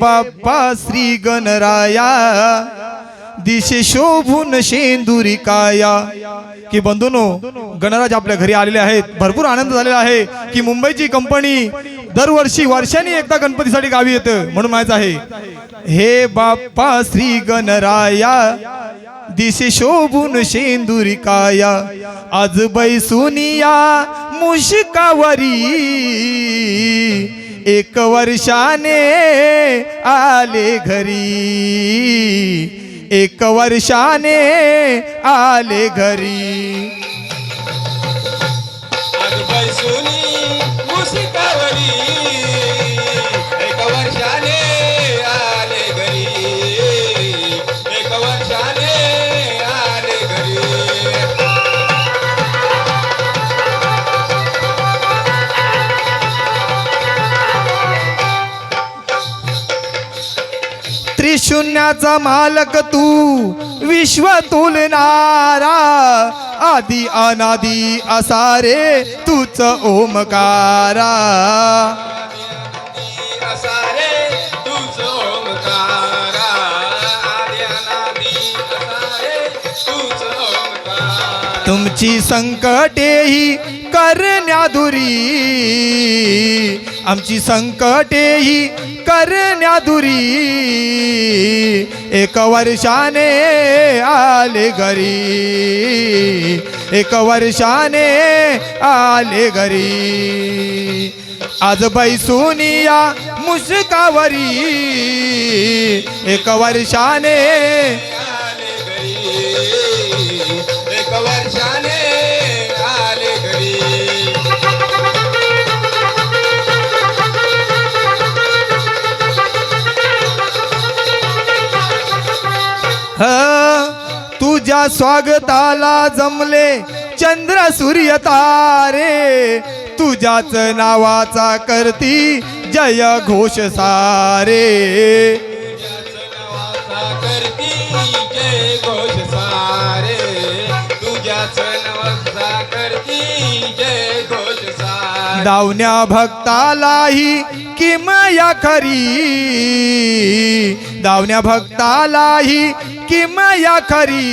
बाप्पा श्री गणराया दिशे शोभून शेंदुरी काया. की बंधूनो गणराज आपल्या घरी आलेले आहेत. भरपूर आनंद झालेला आहे की मुंबईची कंपनी दरवर्षी वर्षांनी एकदा गणपतीसाठी गावी येतं म्हणून माहीत आहे. हे बाप्पा श्री गणराया दिशे शोभून शेंदुरी काया. आज बैसुनिया मुशिकावरी. एक वर्षाने आले घरी. एक वर्षाने आले घरी. त्रिशून्याचा मालक तू. विश्व तुलनारा आदि अनादि असा रे तूच ओमकारा. तुमची संकटेही करण्या दुरी. आमची संकटेही करण्यादुरी एक वर्षाने आले घरी. एक वर्षाने आले घरी. आज बैसुनिया मुस्कावरी. एक वर्षाने ह तुझ्या स्वागताला जमले चंद्र सूर्य तारे. तुझ्याच नावाचा करती जय घोष सारे. करती जय घोष सारे तुझ्याच नावाचा करती जय घोष सारे दावण्या भक्तालाही किमया खरी. दावण्या भक्तालाही किमया खरी?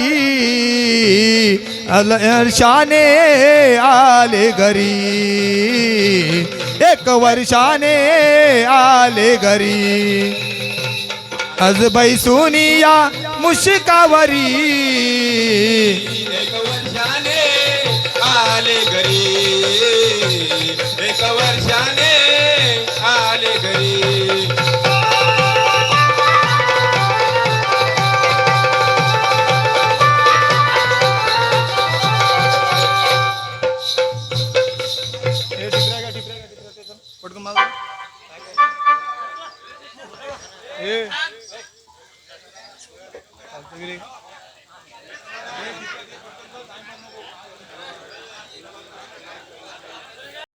वर्षाने आले घरी. एक वर्षाने आले घरी. आज बैसुनिया मुशिकावरी. एक वर्षाने এ